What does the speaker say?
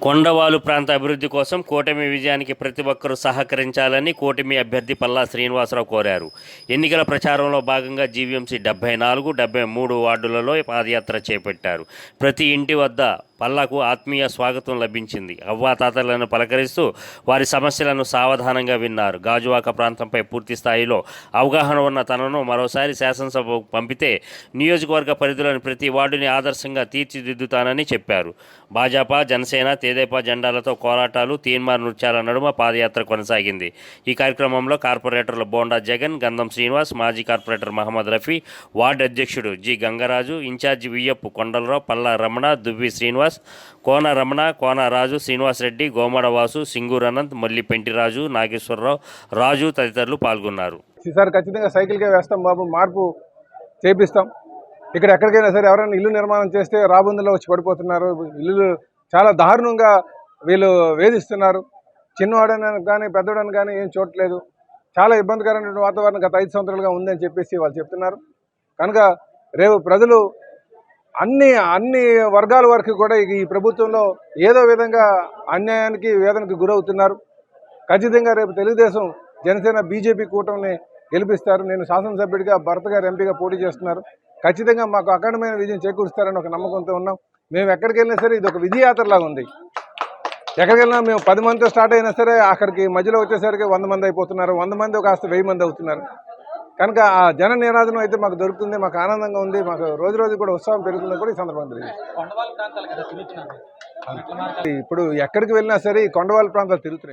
కొండవాలు ప్రాంత అభివృద్ధి కోసం కూటమి విజయానికి ప్రతి ఒక్కరూ సహకరించాలని కూటమి అభ్యర్థి పల్లా శ్రీనివాసరావు కోరారు. ఎన్నికల ప్రచారంలో భాగంగా జీవీఎంసీ డెబ్బై నాలుగు డెబ్బై మూడు వార్డులలో పాదయాత్ర చేపట్టారు. ప్రతి ఇంటి వద్ద పల్లాకు ఆత్మీయ స్వాగతం లభించింది. అవ్వాతాతలను పలకరిస్తూ వారి సమస్యలను సావధానంగా విన్నారు. గాజువాక ప్రాంతంపై పూర్తి స్థాయిలో అవగాహన ఉన్న తనను మరోసారి శాసనసభకు పంపితే నియోజకవర్గ పరిధిలోని ప్రతి వార్డుని ఆదర్శంగా తీర్చిదిద్దుతానని చెప్పారు. భాజపా జనసేన తేదేపా జెండాలతో కోలాటాలు తీన్మార్ నృత్యాల నడుమ పాదయాత్ర కొనసాగింది. ఈ కార్యక్రమంలో కార్పొరేటర్లు బోండా జగన్ గంధం శ్రీనివాస్ మాజీ కార్పొరేటర్ మహమ్మద్ రఫీ వార్డు అధ్యక్షుడు G Gangaraju in charge Viyyappu Kondalarao Palla Ramana Duvvi Srinivas Kona Ramana Kona Raju Srinivas Reddy Gomada Vasu Singur Anant Mallipenti Raju Nageswararao Raju తదితరులు పాల్గొన్నారు. ఈసారి ఖచ్చితంగా సైకిల్కే వేస్తాం బాబు మార్పు చేపిస్తాం. ఇక్కడ ఎక్కడికైనా సరే ఎవరైనా ఇల్లు నిర్మాణం చేస్తే రాబందులో వచ్చి పడిపోతున్నారు. ఇల్లు చాలా దారుణంగా వీళ్ళు వేధిస్తున్నారు. చిన్నవాడని కానీ పెద్దవాడని కానీ ఏం చూడట్లేదు. చాలా ఇబ్బందికరమైన వాతావరణం గత ఐదు సంవత్సరాలుగా ఉందని చెప్పేసి వాళ్ళు చెప్తున్నారు. కనుక రేపు ప్రజలు అన్ని అన్ని వర్గాల వరకు కూడా ఈ ప్రభుత్వంలో ఏదో విధంగా అన్యాయానికి వేదనకి గురవుతున్నారు. ఖచ్చితంగా రేపు తెలుగుదేశం జనసేన బీజేపీ కూటమిని గెలిపిస్తారు. నేను శాసనసభ్యుడిగా భరత్ గారు ఎంపీగా పోటీ చేస్తున్నారు. ఖచ్చితంగా మాకు అఖండమైన విజయం చేకూరుస్తారని ఒక నమ్మకంతో ఉన్నాం. మేము ఎక్కడికి వెళ్ళినా సరే ఇది ఒక విధియాత్రలాగా ఉంది. ఎక్కడికి వెళ్ళినా మేము పది మందితో స్టార్ట్ అయినా సరే అక్కడికి మధ్యలో వచ్చేసరికి వంద మంది అయిపోతున్నారు. వంద మంది కాస్త వెయ్యి మంది అవుతున్నారు. కనుక ఆ జన నినాదం అయితే మాకు దొరుకుతుంది మాకు ఆనందంగా ఉంది మాకు రోజు రోజు కూడా ఉత్సాహం పెరుగుతుందని కూడా ఈ సందర్భంగా ఇప్పుడు ఎక్కడికి వెళ్ళినా సరే ఈ కొండవాళ్ళ ప్రాంతాలు తిరుగుతున్నాయి.